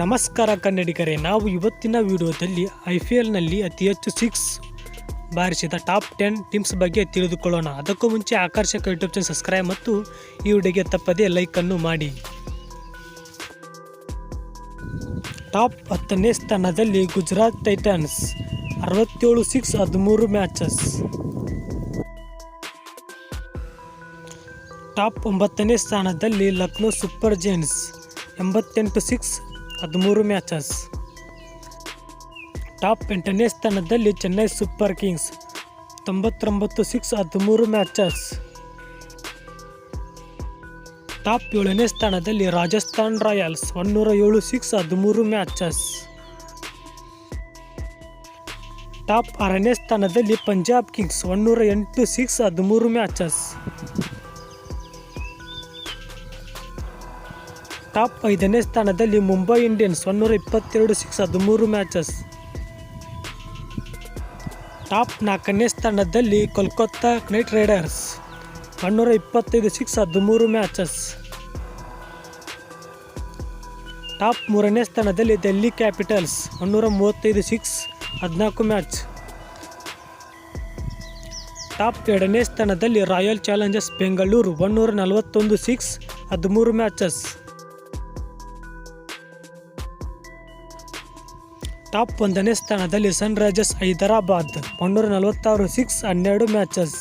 ನಮಸ್ಕಾರ ಕನ್ನಡಿಗರೇ, ನಾವು ಇವತ್ತಿನ ವಿಡಿಯೋದಲ್ಲಿ ಐ ಪಿ ಎಲ್ನಲ್ಲಿ ಅತಿ ಹೆಚ್ಚು ಸಿಕ್ಸ್ ಬಾರಿಸಿದ ಟಾಪ್ ಟೆನ್ ಟೀಮ್ಸ್ ಬಗ್ಗೆ ತಿಳಿದುಕೊಳ್ಳೋಣ. ಅದಕ್ಕೂ ಮುಂಚೆ ಆಕರ್ಷಕ ಯೂಟ್ಯೂಬ್ ಚಾನಲ್ ಸಬ್ಸ್ಕ್ರೈಬ್ ಮತ್ತು ಈ ವಿಡಿಯೋಗೆ ತಪ್ಪದೇ ಲೈಕನ್ನು ಮಾಡಿ. ಟಾಪ್ ಹತ್ತನೇ ಸ್ಥಾನದಲ್ಲಿ ಗುಜರಾತ್ ಟೈಟನ್ಸ್, ಅರವತ್ತೇಳು ಸಿಕ್ಸ್ ಹದಿಮೂರು ಮ್ಯಾಚಸ್ ಟಾಪ್ ಒಂಬತ್ತನೇ ಸ್ಥಾನದಲ್ಲಿ ಲಕ್ನೋ ಸೂಪರ್ ಜೈನ್ಸ್ ಎಂಬತ್ತೆಂಟು ಸಿಕ್ಸ್ ಹದಿಮೂರು ಮ್ಯಾಚಸ್ ಟಾಪ್ ಎಂಟನೇ ಸ್ಥಾನದಲ್ಲಿ ಚೆನ್ನೈ ಸೂಪರ್ ಕಿಂಗ್ಸ್ ತೊಂಬತ್ತೊಂಬತ್ತು ಸಿಕ್ಸ್ ಹದಿಮೂರು ಮ್ಯಾಚಸ್ ಟಾಪ್ ಏಳನೇ ಸ್ಥಾನದಲ್ಲಿ ರಾಜಸ್ಥಾನ್ ರಾಯಲ್ಸ್ ಒನ್ನೂರ ಏಳು ಸಿಕ್ಸ್ ಹದಿಮೂರು ಮ್ಯಾಚಸ್ ಟಾಪ್ ಆರನೇ ಸ್ಥಾನದಲ್ಲಿ ಪಂಜಾಬ್ ಕಿಂಗ್ಸ್ ಒನ್ನೂರ ಎಂಟು ಸಿಕ್ಸ್ ಹದಿಮೂರು ಮ್ಯಾಚಸ್ ಟಾಪ್ ಐದನೇ ಸ್ಥಾನದಲ್ಲಿ ಮುಂಬೈ ಇಂಡಿಯನ್ಸ್ ಒನ್ನೂರ ಇಪ್ಪತ್ತೆರಡು ಸಿಕ್ಸ್ ಹದಿಮೂರು ಮ್ಯಾಚಸ್. ಟಾಪ್ ನಾಲ್ಕನೇ ಸ್ಥಾನದಲ್ಲಿ ಕೋಲ್ಕತ್ತಾ ನೈಟ್ ರೈಡರ್ಸ್ ಒನ್ನೂರ ಇಪ್ಪತ್ತೈದು ಸಿಕ್ಸ್ ಹದಿಮೂರು ಮ್ಯಾಚಸ್. ಟಾಪ್ ಮೂರನೇ ಸ್ಥಾನದಲ್ಲಿ ಡೆಲ್ಲಿ ಕ್ಯಾಪಿಟಲ್ಸ್ ಒನ್ನೂರ ಮೂವತ್ತೈದು ಸಿಕ್ಸ್ ಹದಿನಾಲ್ಕು ಮ್ಯಾಚ್. ಟಾಪ್ ಎರಡನೇ ಸ್ಥಾನದಲ್ಲಿ ರಾಯಲ್ ಚಾಲೆಂಜರ್ಸ್ ಬೆಂಗಳೂರು ಒನ್ನೂರ ನಲವತ್ತೊಂದು ಸಿಕ್ಸ್ ಹದಿಮೂರು ಮ್ಯಾಚಸ್. ಟಾಪ್ ಒಂದನೇ ಸ್ಥಾನದಲ್ಲಿ ಸನ್ರೈಸರ್ಸ್ ಹೈದರಾಬಾದ್ ಮುನ್ನೂರ ನಲವತ್ತಾರು ಸಿಕ್ಸ್ ಹನ್ನೆರಡು ಮ್ಯಾಚಸ್